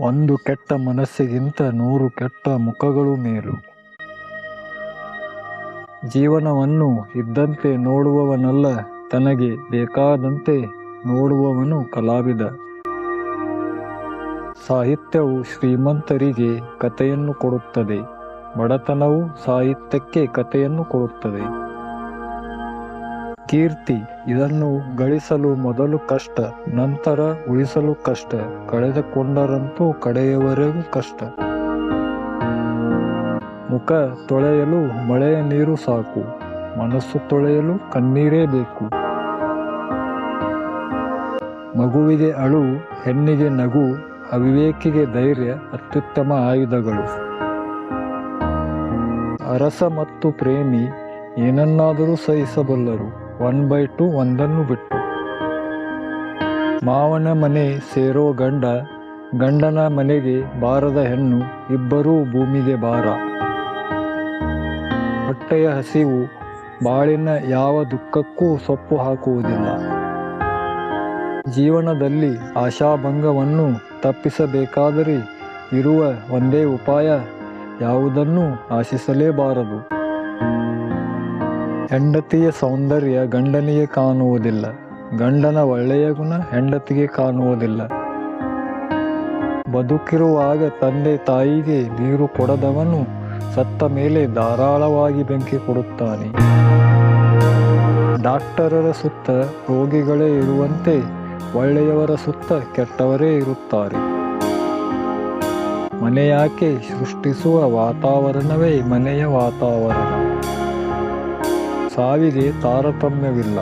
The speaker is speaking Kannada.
ಒಂದು ಕೆಟ್ಟ ಮನಸ್ಸಿಗಿಂತ ನೂರು ಕೆಟ್ಟ ಮುಖಗಳು ಮೇಲು. ಜೀವನವನ್ನು ಇದ್ದಂತೆ ನೋಡುವವನಲ್ಲ, ತನಗೆ ಬೇಕಾದಂತೆ ನೋಡುವವನು ಕಲಾವಿದ. ಸಾಹಿತ್ಯವು ಶ್ರೀಮಂತರಿಗೆ ಕಥೆಯನ್ನು ಕೊಡುತ್ತದೆ, ಬಡತನವು ಸಾಹಿತ್ಯಕ್ಕೆ ಕಥೆಯನ್ನು ಕೊಡುತ್ತದೆ. ಕೀರ್ತಿ ಇದನ್ನು ಗಳಿಸಲು ಮೊದಲು ಕಷ್ಟ, ನಂತರ ಉಳಿಸಲು ಕಷ್ಟ, ಕಳೆದುಕೊಂಡರಂತೂ ಕಡೆಯವರೆಗೂ ಕಷ್ಟ. ಮುಖ ತೊಳೆಯಲು ಮಳೆಯ ನೀರು ಸಾಕು, ಮನಸ್ಸು ತೊಳೆಯಲು ಕಣ್ಣೀರೇ ಬೇಕು. ಮಗುವಿಗೆ ಅಳು, ಹೆಣ್ಣಿಗೆ ನಗು, ಅವಿವೇಕಿಗೆ ಧೈರ್ಯ, ಅತ್ಯುತ್ತಮ ಆಯುಧಗಳು. ಅರಸ ಮತ್ತು ಪ್ರೇಮಿ ಏನನ್ನಾದರೂ ಸಹಿಸಬಲ್ಲರು. ಒನ್ ಬೈ ಟು ಒಂದನ್ನು ಬಿಟ್ಟು. ಮಾವನ ಮನೆ ಸೇರೋ ಗಂಡ, ಗಂಡನ ಮನೆಗೆ ಬಾರದ ಹೆಣ್ಣು ಇಬ್ಬರೂ ಭೂಮಿಗೆ ಬಾರ ಹೊಟ್ಟೆಯ ಹಸಿವು ಬಾಳಿನ ಯಾವ ದುಃಖಕ್ಕೂ ಸೊಪ್ಪು ಹಾಕುವುದಿಲ್ಲ. ಜೀವನದಲ್ಲಿ ಆಶಾಭಂಗವನ್ನು ತಪ್ಪಿಸಬೇಕಾದರೆ ಇರುವ ಒಂದೇ ಉಪಾಯ ಯಾವುದನ್ನು ಆಶಿಸಲೇಬಾರದು. ಹೆಂಡತಿಯ ಸೌಂದರ್ಯ ಗಂಡನಿಗೆ ಕಾಣುವುದಿಲ್ಲ. ಗಂಡನ ಒಳ್ಳೆಯ ಗುಣ ಹೆಂಡತಿಗೆ ಕಾಣುವುದಿಲ್ಲ. ಬದುಕಿರುವಾಗ ತಂದೆ ತಾಯಿಗೆ ನೀರು ಕೊಡದವನು ಸತ್ತ ಮೇಲೆ ಧಾರಾಳವಾಗಿ ಬೆಂಕಿ ಕೊಡುತ್ತಾನೆ. ಡಾಕ್ಟರರ ಸುತ್ತ ರೋಗಿಗಳೇ ಇರುವಂತೆ ಒಳ್ಳೆಯವರ ಸುತ್ತ ಕೆಟ್ಟವರೇ ಇರುತ್ತಾರೆ. ಮನೆಯಾಕೆ ಸೃಷ್ಟಿಸುವ ವಾತಾವರಣವೇ ಮನೆಯ ವಾತಾವರಣ. ಸಾವಿಗೆ ತಾರತಮ್ಯವಿಲ್ಲ.